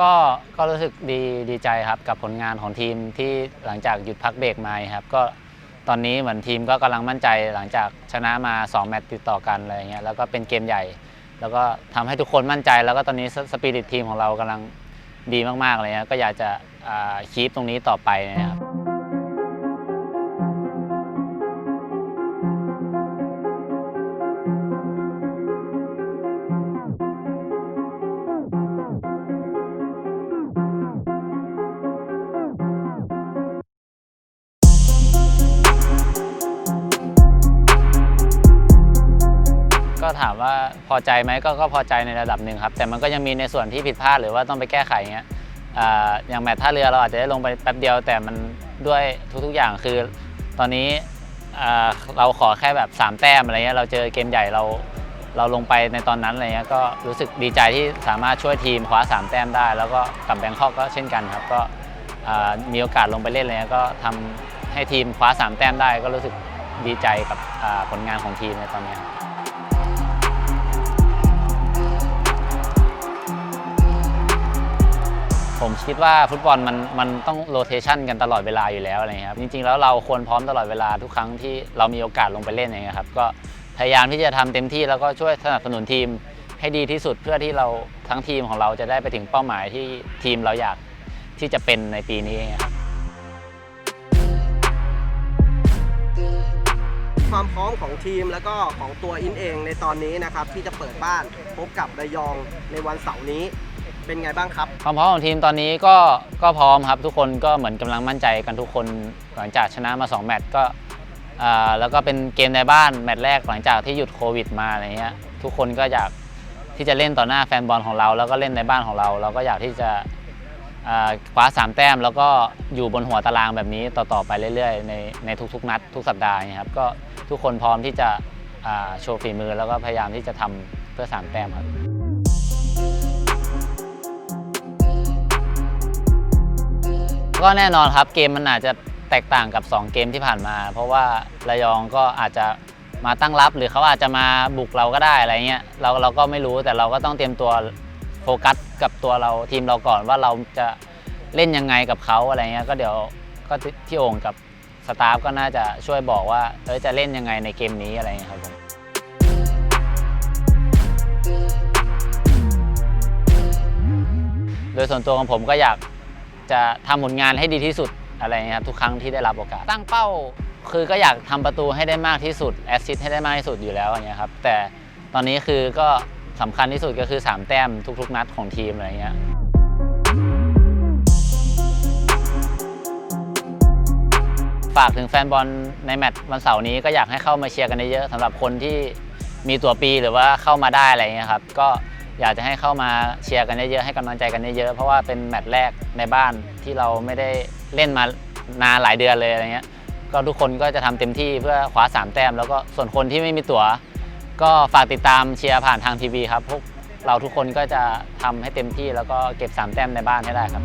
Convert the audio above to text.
ก็ก็รู้สึกดีดีใจครับกับผลงานของทีมที่หลังจากหยุดพักเบรกมาครับก็ตอนนี้เหมือนทีมก็กำลังมั่นใจหลังจากชนะมา 2 แมตช์ติดต่อกันอะไรเงี้ยแล้วก็เป็นเกมใหญ่ แล้วก็ทำให้ทุกคนมั่นใจ แล้วก็ตอนนี้สปิริตทีมของเรากำลังดีมากๆเลยนะก็อยากจะคีปตรงนี้ต่อไปนะครับ ถามว่าพอใจไหมก็ก็พอใจในระดับหนึ่งครับ แต่มันก็ยังมีในส่วนที่ผิดพลาดหรือว่าต้องไปแก้ไขเงี้ยอย่างแมตช์ท่าเรือเราอาจจะได้ลงไปแป๊บเดียว แต่มันด้วยทุกๆอย่างคือตอนนี้เราขอแค่แบบ 3 แต้มอะไรเงี้ยเราเจอเกมใหญ่เราเราลงไปในตอนนั้นอะไรเงี้ยก็รู้สึกดีใจที่สามารถช่วยทีมคว้า 3 แต้มได้ แล้วก็กับแบงคอกก็เช่นกันครับ ก็มีโอกาสลงไปเล่นอะไรเลยก็ทำให้ทีมคว้า 3 แต้มได้ ก็รู้สึกดีใจกับผลงานของทีมในตอนนี้ ผมคิดว่าฟุตบอลมันมันต้องโรเทชันกันตลอดเวลาอยู่แล้วอะไรครับจริงๆแล้วเราควรพร้อมตลอดเวลาทุกครั้งที่เรามีโอกาสลงไปเล่นอย่างเงี้ยครับก็พยายามที่จะทำเต็มที่แล้วก็ช่วยสนับสนุนทีมให้ดีที่สุดเพื่อที่เราทั้งทีมของเราจะได้ไปถึงเป้าหมายที่ทีมเราอยากที่จะเป็นในปีนี้ครับความพร้อมของทีมแล้วก็ของตัวอินเองในตอนนี้นะครับที่จะเปิดบ้านพบกับระยองในวันเสาร์นี้ เป็นไงบ้างครับ ความพร้อมของทีมตอนนี้ก็ก็พร้อมครับ ทุกคนก็เหมือนกำลังมั่นใจกันทุกคนหลังจากชนะมา2แมตช์ก็อ่าแล้วก็เป็นเกมในบ้านแมตช์แรกหลังจากที่หยุดโควิดมาอะไรเงี้ยทุกคนก็อยากที่จะเล่นต่อหน้าแฟนบอลของเรา แล้วก็เล่นในบ้านของเรา เราก็อยากที่จะอ่าคว้า3แต้ม แล้วก็อยู่บนหัวตารางแบบนี้ต่อๆไปเรื่อยๆในในทุกๆนัดทุกสัปดาห์อย่างเงี้ยครับก็ทุกคนพร้อมที่จะอ่าโชว์ฝีมือแล้วก็พยายามที่จะทำเพื่อ3แต้มครับ ก็แน่นอนครับเกมมันอาจจะแตกต่างกับ 2 เกมที่ผ่านมา เพราะว่าระยองก็อาจจะมาตั้งรับ หรือเขาอาจจะมาบุกเราก็ได้อะไรเงี้ยเราเราก็ไม่รู้แต่เราก็ต้องเตรียมตัวโฟกัสกับตัวเราทีมเราก่อนว่าเราจะเล่นยังไงกับเขาอะไรเงี้ยก็เดี๋ยวก็ที่โอ่งกับสตาฟก็น่าจะช่วยบอกว่าเออจะเล่นยังไงในเกมนี้อะไรเงี้ยครับผมโดยส่วนตัวของผมก็อยาก จะทำผลงานให้ดีที่สุดอะไรเงี้ยครับทุกครั้งที่ได้รับโอกาส ตั้งเป้าคือก็อยากทำประตูให้ได้มากที่สุดแอสซิสต์ให้ได้มากที่สุดอยู่แล้วอย่างเงี้ยครับแต่ตอนนี้คือก็สำคัญที่สุดก็คือ 3 แต้มทุก ๆ นัดของทีมอะไรเงี้ยฝากถึงแฟนบอลในแมตช์วันเสาร์นี้ก็อยากให้เข้ามาเชียร์กันเยอะๆสำหรับคนที่มีตั๋วปีหรือว่าเข้ามาได้อะไรเงี้ยครับก็ อยากจะให้เข้ามาเชียร์กันเยอะๆให้กำลังใจกันเยอะๆเพราะว่าเป็นแมตช์แรกในบ้านที่เราไม่ได้เล่นมานานหลายเดือนเลยอะไรเงี้ยก็ทุกคนก็จะทำเต็มที่เพื่อคว้า 3 แต้ม แล้วก็ส่วนคนที่ไม่มีตั๋ว ก็ฝากติดตามเชียร์ผ่านทางทีวีครับพวกเราทุกคนก็จะทำให้เต็มที่แล้วก็เก็บ 3 แต้มในบ้านให้ได้ครับ